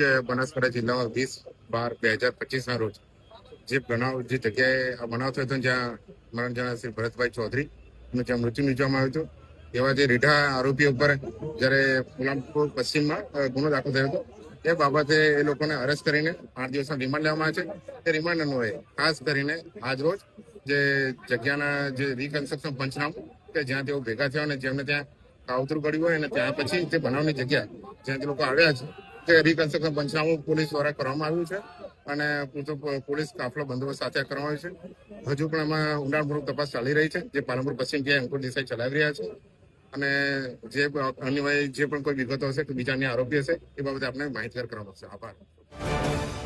કે બનાસકાંઠા જિલ્લામાં વીસ બાર બે હજાર પચીસના રોજ જે બનાવ, જે જગ્યાએ આ બનાવ થયો હતો, જ્યાં મરણ જણા શ્રી ભરતભાઈ ચૌધરી નું જ્યાં મૃત્યુ નીચવામાં આવ્યું હતું, એવા જે રીઢા આરોપી ઉપર જ્યારે પોલામપુર પશ્ચિમમાં ગુનો દાખલ થયો હતો, એ બાબતે એ લોકોને અરેસ્ટ કરીને આઠ દિવસના રિમાન્ડ લેવામાં આવે છે. તે રિમાન્ડ અન્વયે ખાસ કરીને આજ રોજ જે જગ્યાના જે રિકન્સ્ટ્રક્શન પંચનામું, કે જ્યાં તેઓ ભેગા થયા અને જેમને ત્યાં કાવતરું કર્યું હોય અને ત્યાં પછી તે બનાવની જગ્યા જ્યાં તે લોકો આવ્યા છે તે રિકન્સ્ટ્રક્શન પંચનામું પોલીસ દ્વારા કરવામાં આવ્યું છે અને પૂરતો પોલીસ કાફલો બંદોબસ્ત સાથે કરવામાં આવ્યો છે. હજુ પણ એમાં ઊંડાણપૂર્વક તપાસ ચાલી રહી છે. જે પાલનપુર પશ્ચિમ જે અંકુર દેસાઈ ચલાવી રહ્યા છે અને જે અન્ય જે પણ કોઈ વિગતો હશે કે બીજાની આરોપી હશે એ બાબતે આપણે માહિતગાર કરવામાં આવશે આભાર.